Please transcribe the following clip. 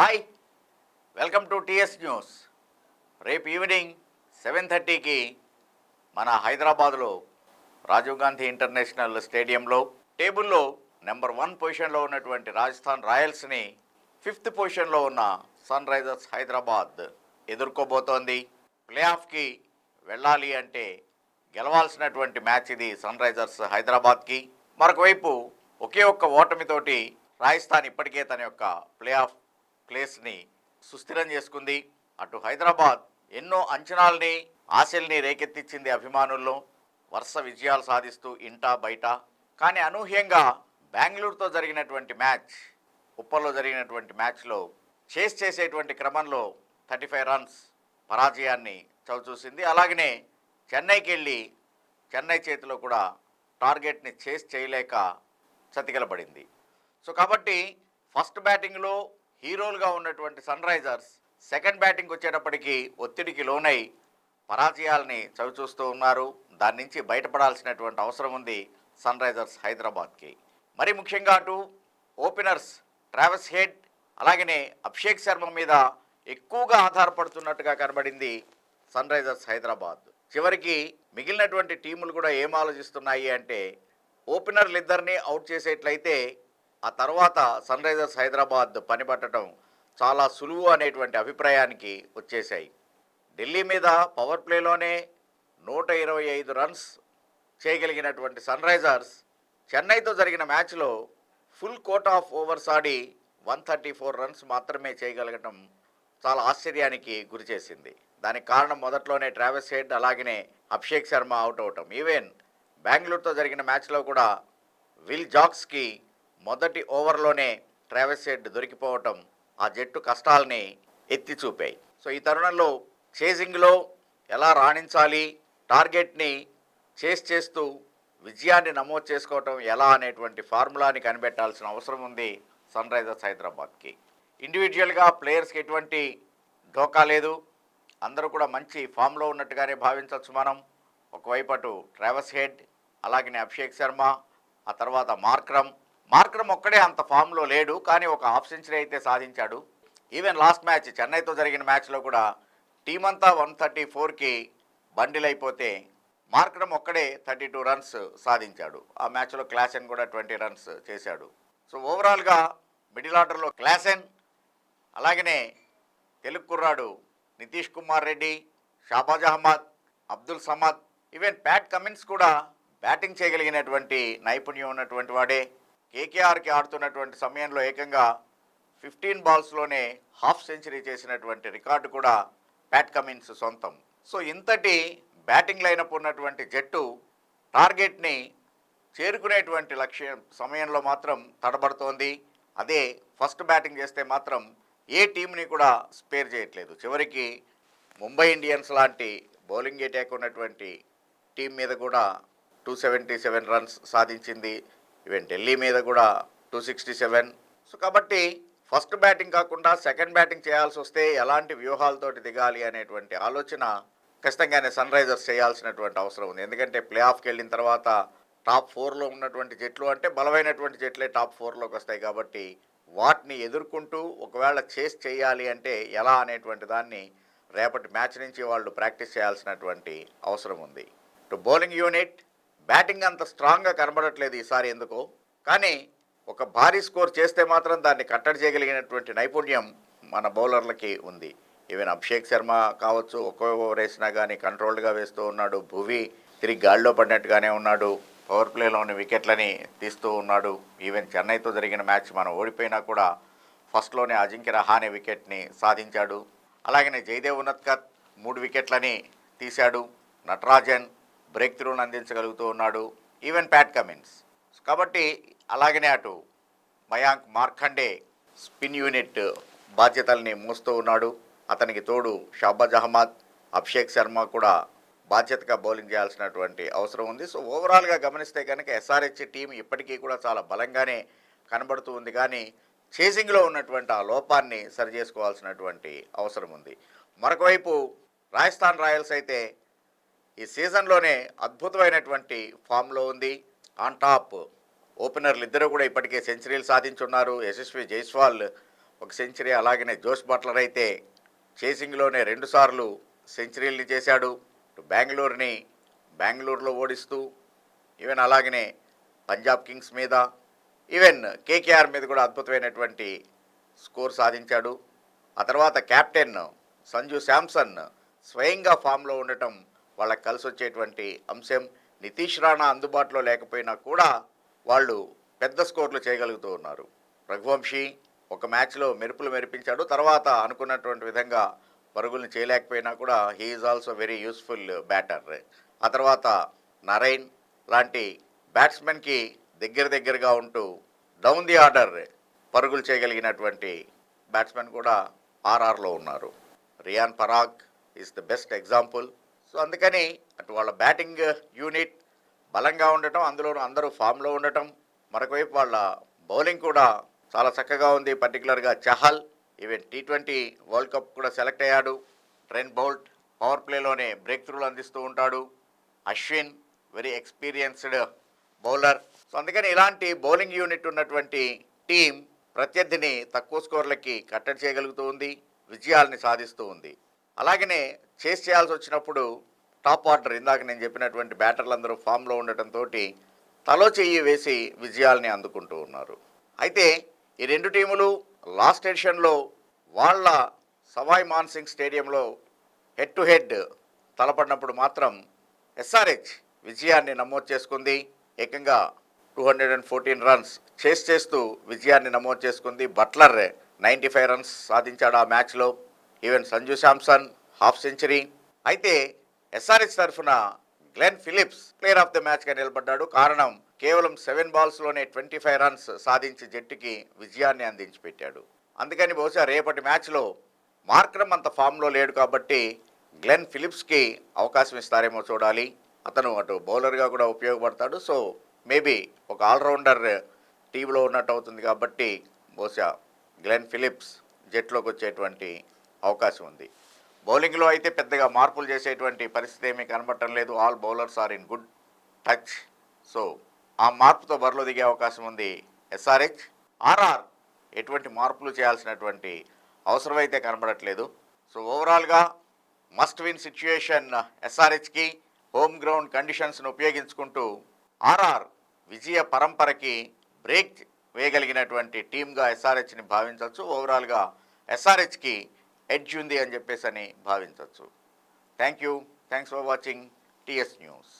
Hi welcome to T S news రేపు evening seven థర్టీకి మన హైదరాబాద్లో రాజీవ్ గాంధీ ఇంటర్నేషనల్ స్టేడియంలో టేబుల్లో నెంబర్ వన్ పొజిషన్లో ఉన్నటువంటి రాజస్థాన్ రాయల్స్ని ఫిఫ్త్ పొజిషన్లో ఉన్న సన్ రైజర్స్ హైదరాబాద్ ఎదుర్కోబోతోంది. ప్లే ఆఫ్కి వెళ్ళాలి అంటే గెలవాల్సినటువంటి మ్యాచ్ ఇది సన్ రైజర్స్ హైదరాబాద్కి. మరొకవైపు ఒకే ఒక్క ఓటమితోటి రాజస్థాన్ ఇప్పటికే తన యొక్క ప్లే ఆఫ్ ప్లేస్ని సుస్థిరం చేసుకుంది. అటు హైదరాబాద్ ఎన్నో అంచనాల్ని ఆశల్ని రేకెత్తించింది అభిమానుల్లో. వరుస విజయాలు సాధిస్తూ ఇంటా బయట. కానీ అనూహ్యంగా బెంగళూరుతో జరిగినటువంటి మ్యాచ్ ఉప్పల్లో జరిగినటువంటి మ్యాచ్లో చేస్ చేసేటువంటి క్రమంలో థర్టీ ఫైవ్ రన్స్ పరాజయాన్ని చవిచూసింది. అలాగనే చెన్నైకి వెళ్ళి చెన్నై చేతిలో కూడా టార్గెట్ని చేస్ చేయలేక చతికిలబడింది సో కాబట్టి ఫస్ట్ బ్యాటింగ్లో హీరోలుగా ఉన్నటువంటి సన్ రైజర్స్ సెకండ్ బ్యాటింగ్ వచ్చేటప్పటికి ఒత్తిడికి లోనై పరాజయాల్ని చవిచూస్తూ ఉన్నారు. దాని నుంచి బయటపడాల్సినటువంటి అవసరం ఉంది సన్ రైజర్స్ హైదరాబాద్కి. మరి ముఖ్యంగా అటు ఓపెనర్స్ ట్రావెస్ హెడ్ అలాగనే అభిషేక్ శర్మ మీద ఎక్కువగా ఆధారపడుతున్నట్టుగా కనబడింది సన్ రైజర్స్ హైదరాబాద్. చివరికి మిగిలినటువంటి టీములు కూడా ఏం ఆలోచిస్తున్నాయి అంటే ఓపెనర్లు ఇద్దరిని అవుట్ చేసేట్లయితే ఆ తర్వాత సన్ రైజర్స్ హైదరాబాద్ పనిపట్టడం చాలా సులువు అనేటువంటి అభిప్రాయానికి వచ్చేశాయి. ఢిల్లీ మీద పవర్ ప్లేలోనే నూట ఇరవై ఐదు రన్స్ చేయగలిగినటువంటి సన్ రైజర్స్ చెన్నైతో జరిగిన మ్యాచ్లో ఫుల్ కోట్ ఆఫ్ ఓవర్స్ ఆడి వన్ థర్టీ ఫోర్ రన్స్ మాత్రమే చేయగలగడం చాలా ఆశ్చర్యానికి గురిచేసింది దానికి కారణం మొదట్లోనే ట్రావెస్ హెడ్ అలాగనే అభిషేక్ శర్మ అవుట్ అవటం. ఈవెన్ బెంగళూరుతో జరిగిన మ్యాచ్లో కూడా విల్ జాక్స్కి మొదటి ఓవర్లోనే ట్రావెస్ హెడ్ దొరికిపోవటం ఆ జట్టు కష్టాలని ఎత్తి చూపాయి. సో ఈ తరుణంలో చేజింగ్లో ఎలా రాణించాలి టార్గెట్ని చేస్ చేస్తూ విజయాన్ని నమోదు చేసుకోవటం ఎలా అనేటువంటి ఫార్ములాని కనిపెట్టాల్సిన అవసరం ఉంది సన్ రైజర్స్ హైదరాబాద్కి. ఇండివిజువల్గా ప్లేయర్స్కి ఎటువంటి ఢోకా లేదు. అందరూ కూడా మంచి ఫామ్లో ఉన్నట్టుగానే భావించవచ్చు మనం. ఒకవైపు అటు ట్రావెస్ హెడ్ అలాగనే అభిషేక్ శర్మ ఆ తర్వాత మార్క్రమ్ మార్క్రమ్ ఒక్కడే అంత ఫామ్లో లేడు కానీ ఒక హాఫ్ సెంచరీ అయితే సాధించాడు. ఈవెన్ లాస్ట్ మ్యాచ్ చెన్నైతో జరిగిన మ్యాచ్లో కూడా టీం అంతా వన్ థర్టీ ఫోర్కి బండిల్ అయిపోతే మార్క్రమ్ ఒక్కడే థర్టీ టూ రన్స్ సాధించాడు. ఆ మ్యాచ్లో క్లాసెన్ కూడా ట్వంటీ రన్స్ చేశాడు. సో ఓవరాల్గా మిడిల్ ఆర్డర్లో క్లాసెన్ అలాగనే తెలుగు కుర్రాడు Nitish Kumar Reddy Shahbaz Ahmed Abdul Samad even Pat Cummins కూడా బ్యాటింగ్ చేయగలిగినటువంటి నైపుణ్యం ఉన్నటువంటి వాడే. కేకేఆర్కి ఆడుతున్నటువంటి సమయంలో ఏకంగా ఫిఫ్టీన్ బాల్స్లోనే హాఫ్ సెంచరీ చేసినటువంటి రికార్డు కూడా ప్యాట్ కమిన్స్ సొంతం. సో ఇంతటి బ్యాటింగ్ లైనప్ ఉన్నటువంటి జట్టు టార్గెట్ని చేరుకునేటువంటి లక్ష్యం సమయంలో మాత్రం తడబడుతోంది. అదే ఫస్ట్ బ్యాటింగ్ చేస్తే మాత్రం ఏ టీంని కూడా స్పేర్ చేయట్లేదు. చివరికి ముంబై ఇండియన్స్ లాంటి బౌలింగ్ అటాక్ ఉన్నటువంటి టీం మీద కూడా టూ సెవెంటీ సెవెన్ రన్స్ సాధించింది. ఈవెన్ ఢిల్లీ మీద కూడా టూ సిక్స్టీ సెవెన్ సో కాబట్టి ఫస్ట్ బ్యాటింగ్ కాకుండా సెకండ్ బ్యాటింగ్ చేయాల్సి వస్తే ఎలాంటి వ్యూహాలతోటి దిగాలి అనేటువంటి ఆలోచన ఖచ్చితంగానే సన్ రైజర్స్ చేయాల్సినటువంటి అవసరం ఉంది. ఎందుకంటే ప్లే ఆఫ్కి వెళ్ళిన తర్వాత టాప్ ఫోర్లో ఉన్నటువంటి జట్లు అంటే బలమైనటువంటి జట్లే టాప్ ఫోర్లోకి వస్తాయి కాబట్టి వాటిని ఎదుర్కొంటూ ఒకవేళ చేస్ చేయాలి అంటే ఎలా అనేటువంటి దాన్ని రేపటి మ్యాచ్ నుంచి వాళ్ళు ప్రాక్టీస్ చేయాల్సినటువంటి అవసరం ఉంది. టు బౌలింగ్ యూనిట్ బ్యాటింగ్ అంత స్ట్రాంగ్గా కనబడట్లేదు ఈసారి ఎందుకో. కానీ ఒక భారీ స్కోర్ చేస్తే మాత్రం దాన్ని కట్టడి చేయగలిగినటువంటి నైపుణ్యం మన బౌలర్లకి ఉంది. ఈవెన్ అభిషేక్ శర్మ కావచ్చు ఒక్కో ఓవర్ వేసినా కానీ కంట్రోల్డ్గా వేస్తూ ఉన్నాడు. భువి తిరిగి గాల్లో పడినట్టుగానే ఉన్నాడు. పవర్ ప్లేలోని వికెట్లని తీస్తూ ఉన్నాడు. ఈవెన్ చెన్నైతో జరిగిన మ్యాచ్ మనం ఓడిపోయినా కూడా ఫస్ట్లోనే అజింక్య రహానే వికెట్ని సాధించాడు. అలాగనే జయదేవ్ ఉన్నత్కర్ మూడు వికెట్లని తీశాడు. నటరాజన్ బ్రేక్ త్రూను అందించగలుగుతూ ఉన్నాడు. ఈవెన్ ప్యాట్ కమిన్స్ కాబట్టి అలాగనే అటు మయాంక్ మార్ఖండే స్పిన్ యూనిట్ బాధ్యతల్ని మోస్తూ ఉన్నాడు. అతనికి తోడు షాబాజ్ అహ్మద్ అభిషేక్ శర్మ కూడా బాధ్యతగా బౌలింగ్ చేయాల్సినటువంటి అవసరం ఉంది. సో ఓవరాల్గా గమనిస్తే కనుక ఎస్ఆర్హెచ్ టీం ఇప్పటికీ కూడా చాలా బలంగానే కనబడుతూ ఉంది. కానీ చేసింగ్లో ఉన్నటువంటి ఆ లోపాన్ని సరి చేసుకోవాల్సినటువంటి అవసరం ఉంది. మరొకవైపు రాజస్థాన్ రాయల్స్ అయితే ఈ సీజన్లోనే అద్భుతమైనటువంటి ఫామ్లో ఉంది. ఆన్ టాప్ ఓపెనర్లు ఇద్దరు కూడా ఇప్పటికే సెంచరీలు సాధించున్నారు. యశస్వి జైస్వాల్ ఒక సెంచరీ అలాగనే జోష్ బట్లర్ అయితే చేసింగ్లోనే రెండుసార్లు సెంచరీలు చేశాడు. బెంగళూరుని బెంగళూరులో ఓడిస్తూ ఈవెన్ అలాగనే పంజాబ్ కింగ్స్ మీద ఈవెన్ కేకేఆర్ మీద కూడా అద్భుతమైనటువంటి స్కోర్ సాధించాడు. ఆ తర్వాత కెప్టెన్ సంజు శాంసన్ స్వయంగా ఫామ్లో ఉండటం వాళ్ళకి కలిసి వచ్చేటువంటి అంశం నితీష్ రాణా అందుబాటులో లేకపోయినా కూడా వాళ్ళు పెద్ద స్కోర్లు చేయగలుగుతూ ఉన్నారు. రఘువంశీ ఒక మ్యాచ్లో మెరుపులు మెరిపించాడు. తర్వాత అనుకున్నటువంటి విధంగా పరుగులను చేయలేకపోయినా కూడా he's also very useful batter ఆ తర్వాత నరైన్ లాంటి బ్యాట్స్మెన్కి దగ్గర దగ్గరగా ఉంటూ డౌన్ ది ఆర్డర్ పరుగులు చేయగలిగినటువంటి బ్యాట్స్మెన్ కూడా ఆర్ఆర్లో ఉన్నారు. Riyan Parag is the best example so అందుకని అటు వాళ్ళ బ్యాటింగ్ యూనిట్ బలంగా ఉండటం అందులోనూ అందరూ ఫామ్లో ఉండటం మరొకవైపు వాళ్ళ బౌలింగ్ కూడా చాలా చక్కగా ఉంది పర్టికులర్గా Chahal. Even T twenty World Cup కూడా సెలెక్ట్ అయ్యాడు. ట్రెంట్ బౌల్ట్ పవర్ ప్లేలోనే బ్రేక్ త్రూలు అందిస్తూ ఉంటాడు. Ashwin very experienced bowler. So అందుకని ఇలాంటి బౌలింగ్ యూనిట్ ఉన్నటువంటి టీం ప్రత్యర్థిని తక్కువ స్కోర్లకి కట్టడి చేయగలుగుతూ ఉంది విజయాల్ని సాధిస్తూ ఉంది. అలాగనే చేస్ చేయాల్సి వచ్చినప్పుడు టాప్ ఆర్డర్ ఇందాక నేను చెప్పినటువంటి బ్యాటర్లందరూ ఫామ్లో ఉండటంతో తలో చెయ్యి వేసి విజయాల్ని అందుకుంటూ ఉన్నారు. అయితే ఈ రెండు టీములు లాస్ట్ ఎడిషన్లో వాళ్ళ సవాయ్ మాన్సింగ్ స్టేడియంలో హెడ్ టు హెడ్ తలపడినప్పుడు మాత్రం ఎస్ఆర్హెచ్ విజయాన్ని నమోదు చేసుకుంది. ఏకంగా two hundred and fourteen runs chase చేస్తూ విజయాన్ని నమోదు చేసుకుంది. బట్లర్ నైంటీ ఫైవ్ రన్స్ సాధించాడు ఆ మ్యాచ్లో. Even Sanju Samson half century. అయితే ఎస్ఆర్ఎస్ తరఫున Glenn Phillips player of the మ్యాచ్గా నిలబడ్డాడు. కారణం కేవలం సెవెన్ బాల్స్లోనే ట్వంటీ ఫైవ్ రన్స్ సాధించి జట్టుకి విజయాన్ని అందించి పెట్టాడు అందుకని బహుశా రేపటి మ్యాచ్లో మార్క్రమ్ అంత ఫామ్లో లేడు కాబట్టి గ్లెన్ ఫిలిప్స్కి అవకాశం ఇస్తారేమో చూడాలి. అతను అటు బౌలర్గా కూడా ఉపయోగపడతాడు. సో మేబీ ఒక ఆల్రౌండర్ టీంలో ఉన్నట్టు అవుతుంది కాబట్టి బహుశా గ్లెన్ ఫిలిప్స్ జట్లోకి వచ్చేటువంటి అవకాశం ఉంది. బౌలింగ్లో అయితే పెద్దగా మార్పులు చేసేటువంటి పరిస్థితి ఏమీ కనబడటం లేదు. All bowlers are in good touch. So ఆ మార్పుతో బరిలో దిగే అవకాశం ఉంది ఎస్ఆర్హెచ్. ఆర్ఆర్ ఎటువంటి మార్పులు చేయాల్సినటువంటి అవసరమైతే కనబడట్లేదు. సో ఓవరాల్గా మస్ట్ విన్ సిచ్యుయేషన్ ఎస్ఆర్హెచ్కి హోమ్ గ్రౌండ్ కండిషన్స్ను ఉపయోగించుకుంటూ ఆర్ఆర్ విజయ పరంపరకి బ్రేక్ వేయగలిగినటువంటి టీమ్గా ఎస్ఆర్హెచ్ని భావించవచ్చు. ఓవరాల్గా ఎస్ఆర్హెచ్కి ఎడ్జ్ ఉంది అని చెప్పేసి అని భావించవచ్చు thank you thanks for watching T S news